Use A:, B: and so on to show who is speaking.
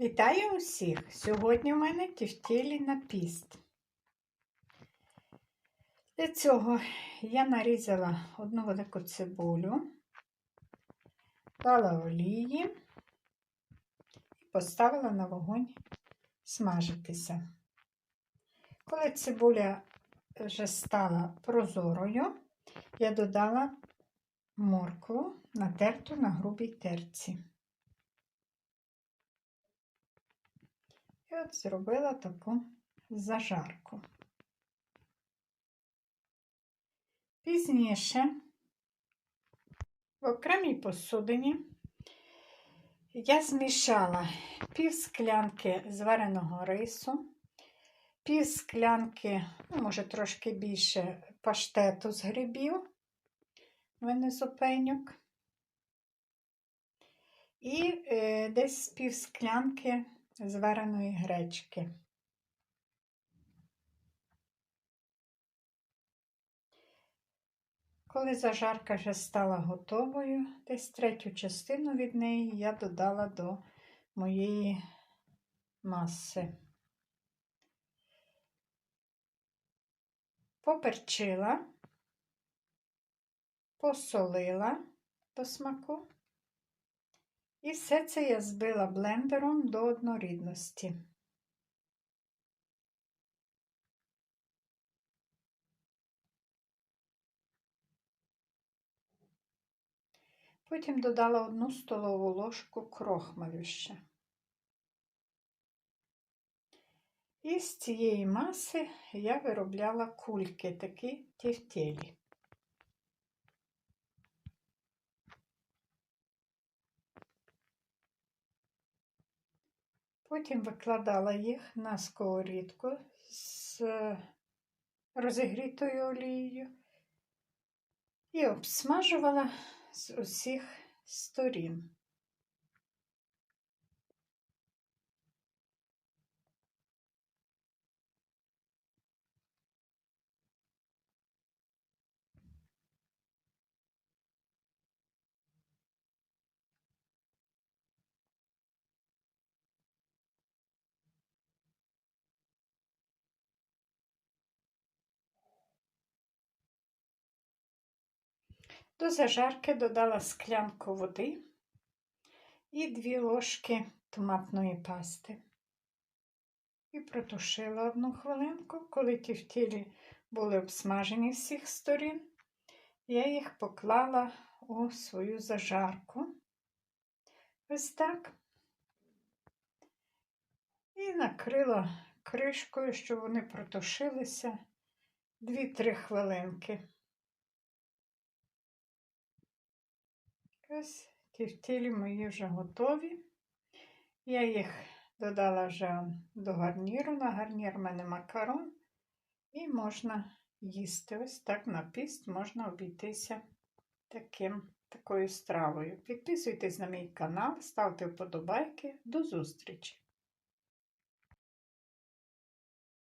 A: Вітаю усіх! Сьогодні у мене тівтєлі на піст. Для цього я нарізала одну велику цибулю, дала олії і поставила на вогонь смажитися. Коли цибуля вже стала прозорою, я додала моркву натерту на грубій терці. І от зробила таку зажарку. Пізніше в окремій посудині я змішала пів склянки звареного рису, пів склянки, ну, може, трошки більше паштету з грибів, венезопеньок, і е, десь пів склянки звареної гречки. Коли зажарка вже стала готовою, десь третю частину від неї я додала до моєї маси. Поперчила, посолила до смаку. І все це я збила блендером до однорідності. Потім додала одну столову ложку крохмалю ще. І з цієї маси я виробляла кульки, такі тівтєлі. Потім викладала їх на сковорідку з розігрітою олією і обсмажувала з усіх сторін. До зажарки додала склянку води і дві ложки томатної пасти. І протушила одну хвилинку, коли ті в тілі були обсмажені всіх сторін, я їх поклала у свою зажарку. Ось так. І накрила кришкою, щоб вони протушилися 2-3 хвилинки. Ось тівтілі мої вже готові. Я їх додала вже до гарніру. На гарнір в мене макарон. І можна їсти. Ось так на піст можна обійтися таким, такою стравою. Підписуйтесь на мій канал, ставте вподобайки. До зустрічі!